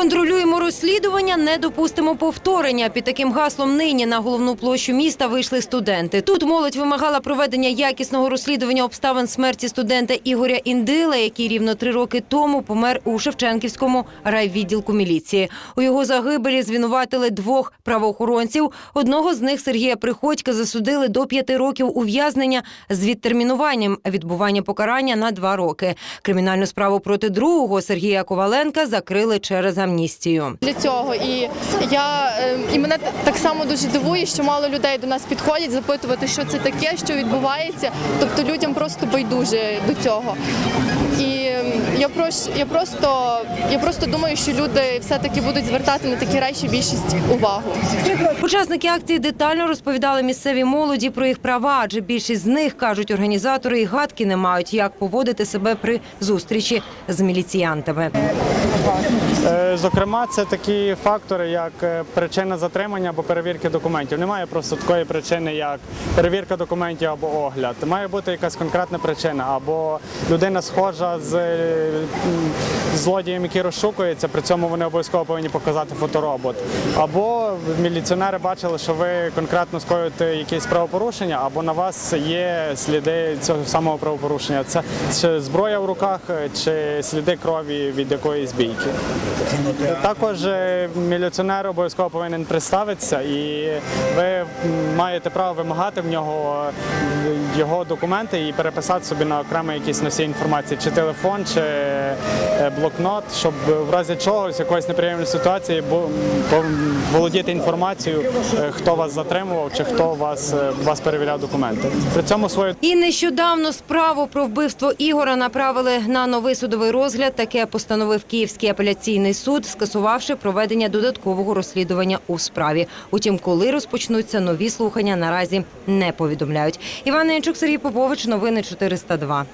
Контролюємо розслідування, не допустимо повторення. Під таким гаслом нині на головну площу міста вийшли студенти. Тут молодь вимагала проведення якісного розслідування обставин смерті студента Ігоря Індила, який рівно три роки тому помер у Шевченківському райвідділку міліції. У його загибелі звинуватили двох правоохоронців. Одного з них Сергія Приходька засудили до п'яти років ув'язнення з відтермінуванням відбування покарання на два роки. Кримінальну справу проти другого Сергія Коваленка закрили через амністію. для цього. І я е, і мене так само дуже дивує, що мало людей до нас підходять запитувати, що це таке, що відбувається. Тобто людям просто байдуже до цього. Е, я прос- я просто я просто думаю, що люди все-таки будуть звертати на такі речі більшість увагу. Учасники акції детально розповідали місцевій молоді про їх права, адже більшість з них кажуть, організатори і гадки не мають, як поводити себе при зустрічі з міліціянтами. Е, Зокрема, це такі фактори, як е, причина затримання або перевірки документів. Немає просто такої причини, як перевірка документів або огляд. Має бути якась конкретна причина, або людина схожа з злодієм, який розшукується, при цьому вони обов'язково повинні показати фоторобот. Або міліціонери бачили, що ви конкретно скоюєте якесь правопорушення, або на вас є сліди цього самого правопорушення. Це чи зброя в руках, е, чи сліди крові від якоїсь бійки. Також е, міліціонер обов'язково повинен представитися, і ви маєте право вимагати в нього е, його документи і переписати собі на окремий якийсь носій інформації, чи телефон, чи блокнот, щоб в разі чогось, якоїсь неприємної ситуації, володіти інформацією, е, хто вас затримував, чи хто вас, е, вас перевіряв документи. При цьому свою І нещодавно справу про вбивство Ігора направили на новий судовий розгляд. Таке постановив Київський апеляційний суд, скасувавши проведення додаткового розслідування у справі. Утім, коли розпочнуться нові слухання, наразі не повідомляють. Іван Янчук, Сергій Попович, новини 402.